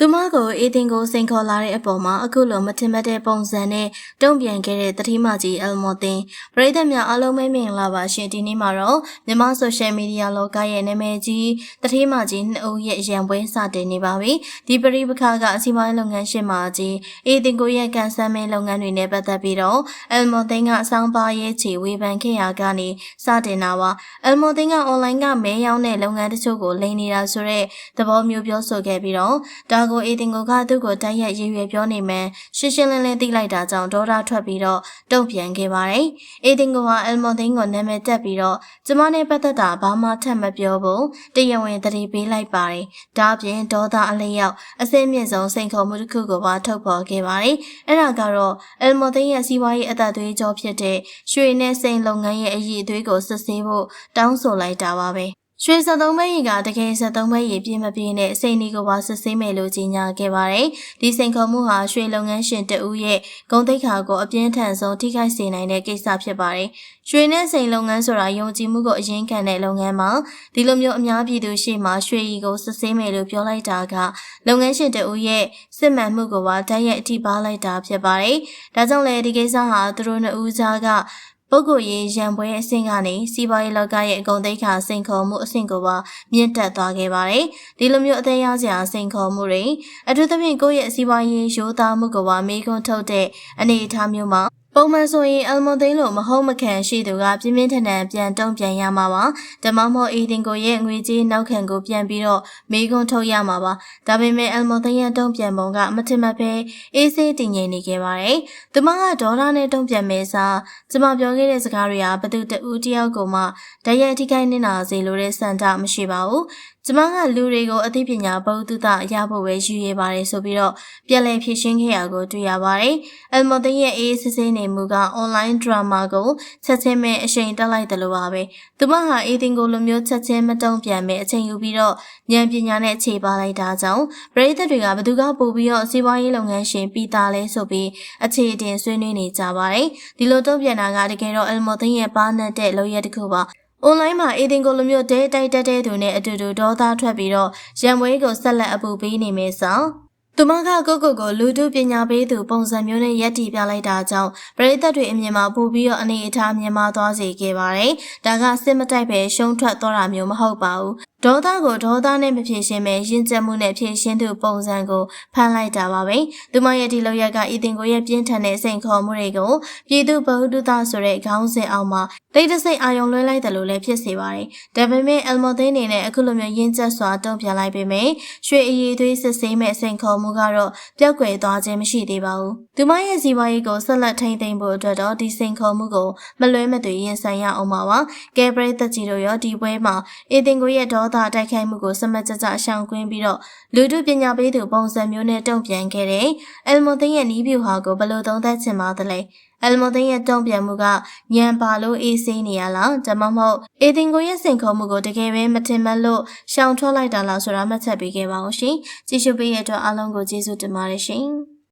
သူမကိုအေးတင်ကိုစိန်ခေါ်လာတဲ့အပေါ်မှာအခုလိုမထင်မှတ်တဲ့ပုံစံနဲ့တုံ့ပြန်ခဲ့တဲ့တတိမကြီးအယ်မော်တင်ပရိသတ်များအားလုံးပဲမြင်လာပါရှင်ဒီနေ့မှာတော့မြန်မာဆိုရှယ်မီဒီယာလောကရဲ့နာမည်ကြီးတတိမကြီးနှစ်ဦးရဲ့ရန်ပွဲစတင်နေပါပြီဒီပရိပခါကအစီအပိုင်းလုပ်ငန်းရှင်မကြီးအေးတင်ကိုရဲ့ကန်ဆယ်မဲလုပ်ငန်းတွေနဲ့ပတ်သက်ပြီးတော့အယ်မော်တင်ကအဆောင်ပါရဲ့ချီဝေဖန်ခဲ့ရာကနေစတင်တာပါအယ်မော်တင်ကအွန်လိုင်းကမဲရောင်းတဲ့လုပ်ငန်းတချို့ကိုလိမ်နေတာဆိုတဲ့သဘောမျိုးပြောဆိုခဲ့ပြီးတော့ဒါကိုအေတင်ကိုကသူ့ကိုတိုက်ရိုက်ရည်ရွယ်ပြောနေမှန်းရှင်းရှင်းလင်းလင်းသိလိုက်တာကြောင့်ဒေါသထွက်ပြီးတော့တုံ့ပြန်ခဲ့ပါတယ်။အေတင်ကိုကအယ်မော်သိန်းကိုနာမည်တက်ပြီးတော့ကျမနဲ့ပတ်သက်တာဘာမှထပ်မပြောဘူးတရဝင်တတိပေးလိုက်ပါတယ်။ဒါအပြင်ဒေါသအလျောက်အစင်းမြင့်ဆုံးစိန်ခေါ်မှုတစ်ခုကိုပါထုတ်ဖော်ခဲ့ပါတယ်။အဲ့ဒါကတော့အယ်မော်သိန်းရဲ့စီးပွားရေးအသက်သွေးကြောဖြစ်တဲ့ရွှေနဲ့စိန်လုပ်ငန်းရဲ့အရည်အသွေးကိုစစ်ဆေးဖို့တောင်းဆိုလိုက်တာပါပဲ။ ရွှေ73ဘဲရီကတကယ်73ဘဲရီပြည့်မပြည့်နဲ့စိန်ဒီကိုပါစစ်ဆေးမယ်လို့ကြေညာခဲ့ပါတယ်။ဒီစိန်ခေါ်မှုဟာရွှေလုပ်ငန်းရှင်တဦးရဲ့ဂုဏ်သိက္ခာကိုအပြင်းထန်ဆုံးထိခိုက်စေနိုင်တဲ့ကိစ္စဖြစ်ပါတယ်။ရွှေနဲ့စိန်လုပ်ငန်းဆိုတာယုံကြည်မှုကိုအရင်ခံတဲ့လုပ်ငန်းမှာဒီလိုမျိုးအများပြည်သူရှေ့မှာရွှေရီကိုစစ်ဆေးမယ်လို့ပြောလိုက်တာကလုပ်ငန်းရှင်တဦးရဲ့စစ်မှန်မှုကိုပါတိုက်ရိုက်အထိပါလိုက်တာဖြစ်ပါတယ်။ဒါကြောင့်လည်းဒီကိစ္စဟာသူတို့နှစ်ဦးကြားက ပုဂ္ဂိုလ်ရေးရန်ပွဲအဆင့်ကနေစီးပွားရေးလောကရဲ့အကုန်သိက္ခာစိန်ခေါ်မှုအဆင့်ကိုပါမြင့်တက်သွားခဲ့ပါတယ်။ဒီလိုမျိုးအသေးရစရာစိန်ခေါ်မှုတွေအထူးသဖြင့်ကိုယ့်ရဲ့စီးပွားရေးရိုးသားမှုကိုပါမေးခွန်းထုတ်တဲ့အနေအထားမျိုးမှာ ပုံမှန်ဆိုရင်အယ်မွန်သိန်းလိုမဟုတ်မခံရှိသူကပြင်းပြင်းထန်ထန်ပြန်တုံ့ပြန်ရမှာပါဓမ္မမို့အေတင်ကိုရဲ့ငွေကြေးနောက်ခံကိုပြန်ပြီးတော့မေးခွန်းထုတ်ရမှာပါဒါပေမဲ့အယ်မွန်သိန်းရဲ့တုံ့ပြန်ပုံကမထင်မှတ်ပဲအေးဆေးတည်ငြိမ်နေခဲ့ပါတယ်သူမကဒေါ်လာနဲ့တုံ့ပြန်မဲစားကျမပြောခဲ့တဲ့စကားတွေကဘသူတူတယောက်ကိုမှတရက်အထိခိုက်နေတာစေလို့တဲ့စံတမရှိပါဘူး ကျမကလူတွေကိုအသိပညာဘုဒ္ဓတရဖို့ပဲယူရပါတယ်ဆိုပြီးတော့ပြန်လည်ဖြည့်ရှင်းခဲ့ရကိုတွေ့ရပါတယ်။အယ်မော်တင်ရဲ့အေးစစ်စစ်နေမှုကအွန်လိုင်းဒရမာကိုချက်ချင်းပဲအချိန်တက်လိုက်တယ်လို့ပါပဲ။သူမဟာအေးတင်ကိုလိုမျိုးချက်ချင်းမတုံ့ပြန်ပဲအချိန်ယူပြီးတော့ဉာဏ်ပညာနဲ့အခြေပါလိုက်တာကြောင့်ပရိသတ်တွေကဘသူကပို့ပြီးတော့စီးပွားရေးလုပ်ငန်းရှင်ပြီးသားလဲဆိုပြီးအခြေတင်ဆွေးနွေးနေကြပါတယ်။ဒီလိုတုံ့ပြန်တာကတကယ်တော့အယ်မော်တင်ရဲ့ပါနတ်တဲ့လုပ်ရတစ်ခုပါ။ အွန်လိုင်းမှာအေတင်ကိုလိုမျိုးတဲတိုက်တက်တဲ့သူနဲ့အတူတူဒေါသထွက်ပြီးတော့ရံမွေးကိုဆက်လက်အပူပေးနေမယ်ဆောင်သူမကကိုကိုကိုလူတို့ပညာပေးသူပုံစံမျိုးနဲ့ရက်တီပြလိုက်တာကြောင့်ပရိသတ်တွေအမြင်မှာပို့ပြီးတော့အနေအထားမြင်မာသွားစေခဲ့ပါတယ်။ဒါကစစ်မတိုက်ပဲရှုံးထွက်သွားတာမျိုးမဟုတ်ပါဘူး။ဒေါသကိုဒေါသနဲ့မဖြေရှင်းပဲရင်ကျက်မှုနဲ့ဖြေရှင်းသူပုံစံကိုဖန်လိုက်တာပါပဲ။သူမရဲ့ဒီလောက်ရကဤတင်ကိုရဲ့ပြင်းထန်တဲ့စိန်ခေါ်မှုတွေကိုပြည်သူဗဟုသုတဆိုတဲ့ခေါင်းစဉ်အောက်မှာတိတ်တဆိတ်အာယုံလွှဲလိုက်တယ်လို့လည်းဖြစ်စေပါတယ်။ဒါပေမဲ့အယ်မော်သိန်းနေနဲ့အခုလိုမျိုးရင်ကျက်စွာတုံ့ပြန်လိုက်ပေမဲ့ရွှေအည်သွေးစစ်ဆေးမဲ့စိန်ခေါ်မှုကတော့ပျောက်ကွယ်သွားခြင်းမရှိသေးပါဘူး။သူမရဲ့စီးပွားရေးကိုဆက်လက်ထိန်းသိမ်းဖို့အတွက်တော့ဒီစိန်ခေါ်မှုကိုမလွဲမသွေရင်ဆိုင်ရအောင်ပါပါ။ကဲပရိသတ်ကြီးတို့ရောဒီပွဲမှာအေတင်ကိုရဲ့ဒေါသတိုက်ခိုက်မှုကိုစမတ်ကြကြရှောင်ကွင်းပြီးတော့လူထုပညာပေးသူပုံစံမျိုးနဲ့တုံ့ပြန်ခဲ့တဲ့အယ်မိုသိန်းရဲ့နီးဗျူဟာကိုဘယ်လိုသုံးသပ်ချင်ပါသလဲ။အယ်မိုသိန်းရဲ့တုံ့ပြန်မှုကညံပါလို့အေးဆေးနေရလားဒါမှမဟုတ်အေတင်ကိုရဲ့စိန်ခေါ်မှုကိုတကယ်ပဲမတင်မလို့ရှောင်ထွက်လိုက်တာလားဆိုတာမှတ်ချက်ပေးခဲ့ပါဦးရှင်။ကြည့်ရှုပေးရတဲ့အတွက်အားလုံးကိုကျေးဇူးတင်ပါတယ်ရှင်။